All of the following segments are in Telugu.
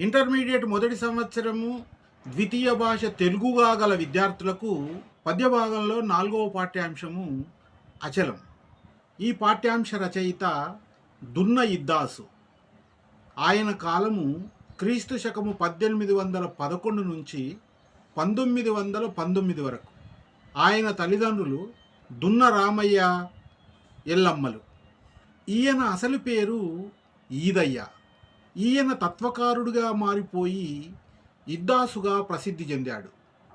ఇంటర్మీడియట్ మొదటి సంవత్సరము ద్వితీయ భాష తెలుగుగా గల విద్యార్థులకు పద్య భాగంలో నాలుగవ పాఠ్యాంశము అచలం. ఈ పాఠ్యాంశ రచయిత దున్న ఇద్దాసు. ఆయన కాలము క్రీస్తు శకము పద్దెనిమిది వందల పదకొండు నుంచి పంతొమ్మిది వందల పంతొమ్మిది వరకు. ఆయన తల్లిదండ్రులు దున్న రామయ్య ఎల్లమ్మలు. ఈయన అసలు పేరు ఈదయ్య. ఈయన తత్వకారుడిగా మారిపోయి ఇద్దాసుగా ప్రసిద్ధి చెందాడు.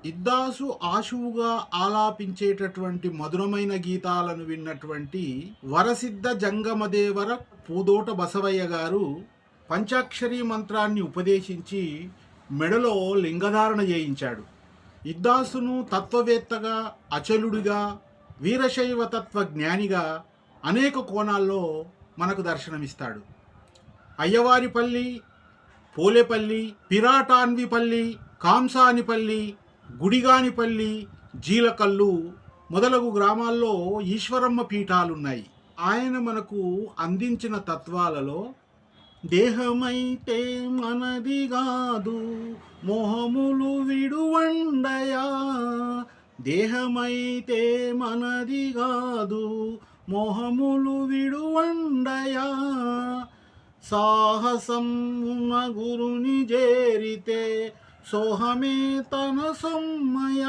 ఇద్దాసు ఆశువుగా ఆలాపించేటటువంటి మధురమైన గీతాలను విన్నటువంటి వరసిద్ధ జంగమదేవర పూదోట బసవయ్య గారు పంచాక్షరి మంత్రాన్ని ఉపదేశించి మెడలో లింగధారణ చేయించాడు. ఇద్దాసును తత్వవేత్తగా అచలుడిగా వీరశైవ తత్వ జ్ఞానిగా అనేక కోణాల్లో మనకు దర్శనమిస్తాడు. అయ్యవారిపల్లి పోలేపల్లి పిరాటాన్విపల్లి కాంసానిపల్లి గుడిగానిపల్లి జీలకల్లు మొదలగు గ్రామాల్లో ఈశ్వరమ్మ పీఠాలున్నాయి. ఆయన మనకు అందించిన తత్వాలలో దేహమైతే మనది కాదు మోహములు విడువండయా. దేహమైతే మనది కాదు మోహములు విడువండయా. సాహసం గురుని చేరితే సోహమే తన సొమ్మయ.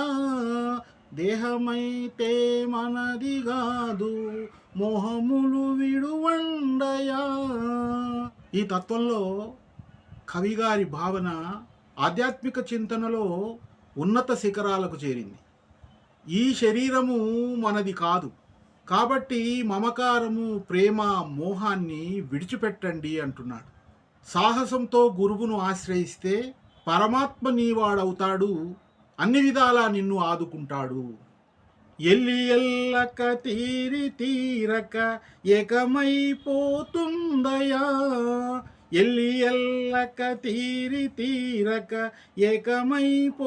దేహమైతే మనది కాదు మోహములు విడువండయా. ఈ తత్వంలో కవిగారి భావన ఆధ్యాత్మిక చింతనలో ఉన్నత శిఖరాలకు చేరింది. ఈ శరీరము మనది కాదు. కాబట్టి మమకారము ప్రేమ మోహాన్ని విడిచిపెట్టండి అంటున్నాడు. సాహసంతో గురువును ఆశ్రయిస్తే పరమాత్మ నీవాడవుతాడు అన్ని విధాలా నిన్ను ఆదుకుంటాడు. ఎల్లి ఎల్లక తీరి తీరక ఏకమైపోతుందయా? ఎల్లి ఎల్లక తీరి తీరక ఏకమైపోతుందయా?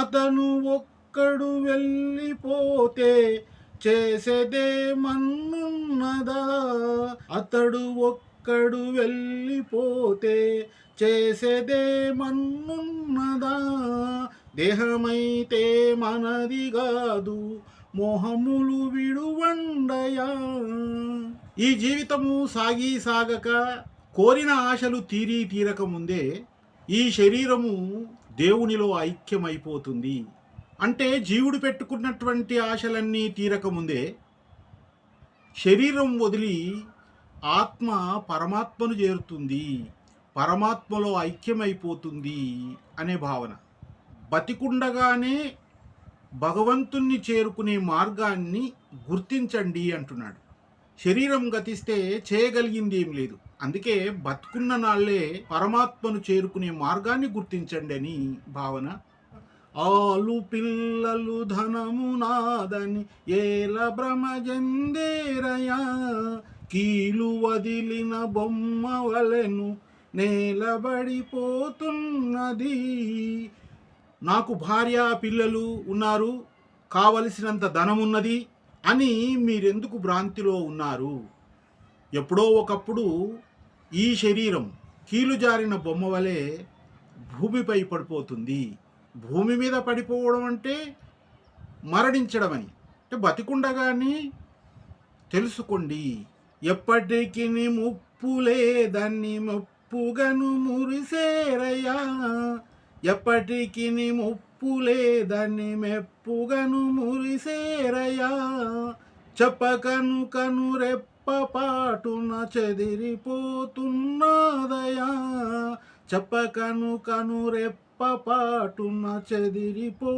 అతను ఒక్కడు వెళ్ళిపోతే చేసేదే మన్నున్నదా? అతడు ఒక్కడు వెళ్ళిపోతే చేసేదే మన్నున్నదా? దేహమైతే మనది కాదు మోహములు విడువండయా? ఈ జీవితము సాగి సాగక కోరిన ఆశలు తీరి తీరక ముందే ఈ శరీరము దేవునిలో ఐక్యమైపోతుంది. అంటే జీవుడు పెట్టుకున్నటువంటి ఆశలన్నీ తీరకముందే శరీరం వదిలి ఆత్మ పరమాత్మను చేరుతుంది పరమాత్మలో ఐక్యమైపోతుంది అనే భావన. బతికుండగానే భగవంతుణ్ణి చేరుకునే మార్గాన్ని గుర్తించండి అంటున్నాడు. శరీరం గతిస్తే చేయగలిగింది ఏం లేదు. అందుకే బతుకున్న నాళ్ళే పరమాత్మను చేరుకునే మార్గాన్ని గుర్తించండి అని భావన ఆలు పిల్లలు ధనము నాదని ఏల భ్రమజందేరయా? కీలు వదిలిన బొమ్మ వలెను నేలబడిపోతున్నది. నాకు భార్య పిల్లలు ఉన్నారు కావలసినంత ధనమున్నది అని మీరెందుకు భ్రాంతిలో ఉన్నారు? ఎప్పుడో ఒకప్పుడు ఈ శరీరం కీలు జారిన బొమ్మ వలె భూమిపై పడిపోతుంది. భూమి మీద పడిపోవడం అంటే మరణించడం అని అంటే బతికుండగాని తెలుసుకోండి. ఎప్పటికీ ముప్పు లేదని ముప్పుగను మురిసేరయ్యా. ఎప్పటికి ముప్పు లేదని మెప్పుగను మురిసేరయ్యా. చెప్పకను కను రెప్ప పాటున చెదిరిపోతున్నదయా చెప్పకను కను రెప్ప పాటున చెదిరిపోతున్నదయా.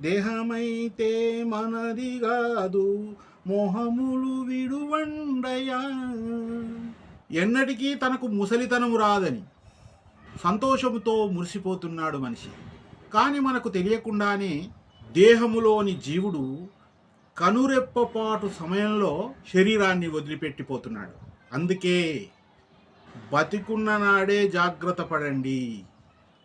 దేహమైతే మనది కాదు మోహములు విడువండయా. ఎన్నటికీ తనకు ముసలితనము రాదని సంతోషముతో మురిసిపోతున్నాడు మనిషి. కానీ మనకు తెలియకుండానే దేహములోని జీవుడు కనురెప్పపాటు సమయంలో శరీరాన్ని వదిలిపెట్టిపోతున్నాడు. అందుకే బతికున్న నాడే జాగ్రత్త పడండి.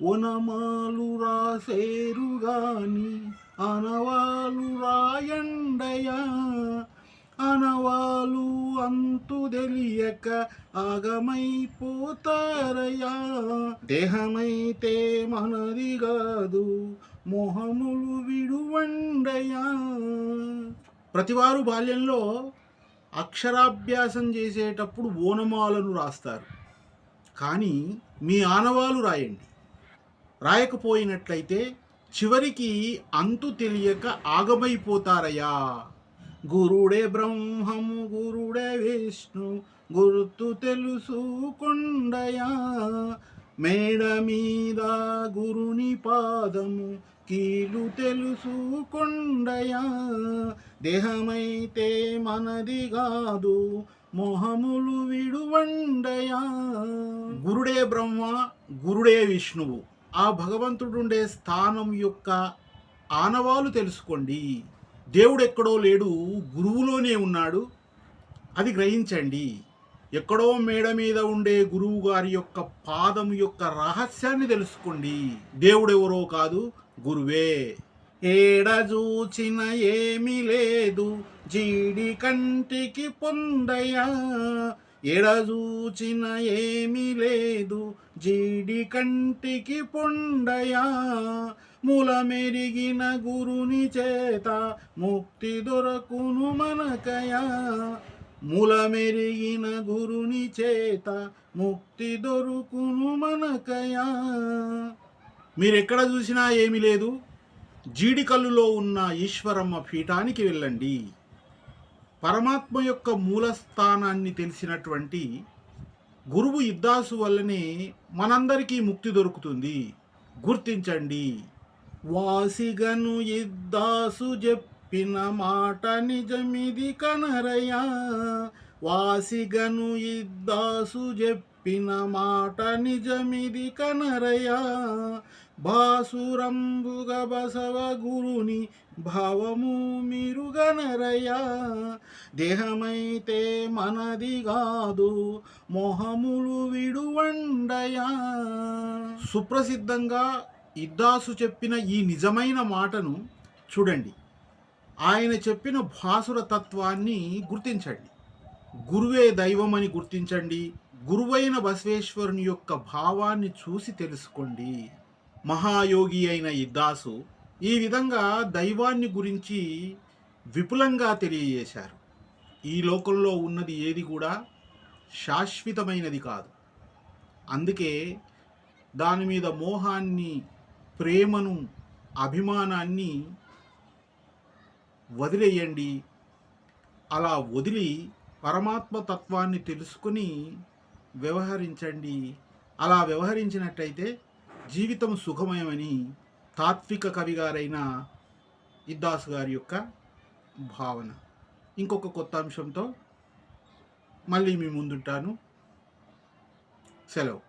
ఓనమాలు రాసేరు గాని అనవాలు రాయండయా? అనవాలు అంతు తెలియక ఆగమైపోతారయ్యా దేహమైతే మనది కాదు మొహములు విడువండయా? ప్రతివారు బాల్యంలో అక్షరాభ్యాసం చేసేటప్పుడు ఓనమాలను రాస్తారు. కానీ మీ ఆనవాలు రాయండి. రాయకపోయినట్లయితే చివరికి అంతు తెలియక ఆగమైపోతారయ్యా గురుడే బ్రహ్మము గురుడే విష్ణు గుర్తు తెలుసుకొండయా. మేడ మీద గురుని పాదము కీలు తెలుసుకొండయా. దేహమైతే మనది కాదు మొహములు విడువండయా? గురుడే బ్రహ్మ గురుడే విష్ణువు. ఆ భగవంతుడుండే స్థానం యొక్క ఆనవాలు తెలుసుకోండి. దేవుడు ఎక్కడో లేడు గురువులోనే ఉన్నాడు. అది గ్రహించండి. ఎక్కడో మేడ మీద ఉండే గురువు గారి యొక్క పాదం యొక్క రహస్యాన్ని తెలుసుకోండి. దేవుడెవరో కాదు గురువే. ఏడ చూచిన ఏమీ లేదు. జీడి కంటికి పొందయా? ఎడజూచిన ఏమీ లేదు. జీడి కంటికి పొండయా మూల మెరిగిన గురుని చేత ముక్తి దొరకును మనకయా? మూల మెరిగిన గురుని చేత ముక్తి దొరుకును మనకయా? మీరెక్కడ చూసినా ఏమీ లేదు. జీడికల్లులో ఉన్న ఈశ్వరమ్మ పీఠానికి వెళ్ళండి. పరమాత్మ యొక్క మూలస్థానాన్ని తెలిసినటువంటి గురువు ఇద్దాసు వల్లనే మనందరికీ ముక్తి దొరుకుతుంది. గుర్తించండి. వాసిగను ఇద్దాసు చెప్పిన మాట నిజమిది కనరయ్యా. వాసిగను ఇద్దాసు చెప్పిన మాట నిజమిది కనరయా బాసురంబుగ బసవ గురుని భావము మీరుగనరయ్యా. దేహమైతే మనది కాదు మొహములు విడువండయా సుప్రసిద్ధంగా ఇద్దాసు చెప్పిన ఈ నిజమైన మాటను చూడండి. ఆయన చెప్పిన భాసుర తత్వాన్ని గుర్తించండి. గురువే దైవమని గుర్తించండి. గురువైన బసవేశ్వరుని యొక్క భావాన్ని చూసి తెలుసుకోండి. మహాయోగి అయిన దాసు ఈ విధంగా దైవాన్ని గురించి విపులంగా తెలియజేశారు. ఈ లోకంలో ఉన్నది ఏది కూడా శాశ్వతమైనది కాదు. అందుకే దాని మీద మోహాన్ని ప్రేమను అభిమానాన్ని వదిలేయండి. అలా వదిలి పరమాత్మ తత్వాన్ని తెలుసుకుని వ్యవహరించండి. అలా వ్యవహరించినట్టయితే జీవితం సుఖమయమని తాత్విక కవిగారైన ఇద్దాస్ గారి యొక్క భావన. ఇంకొక కొత్త అంశంతో మళ్ళీ మీ ముందుంటాను. సెలవు.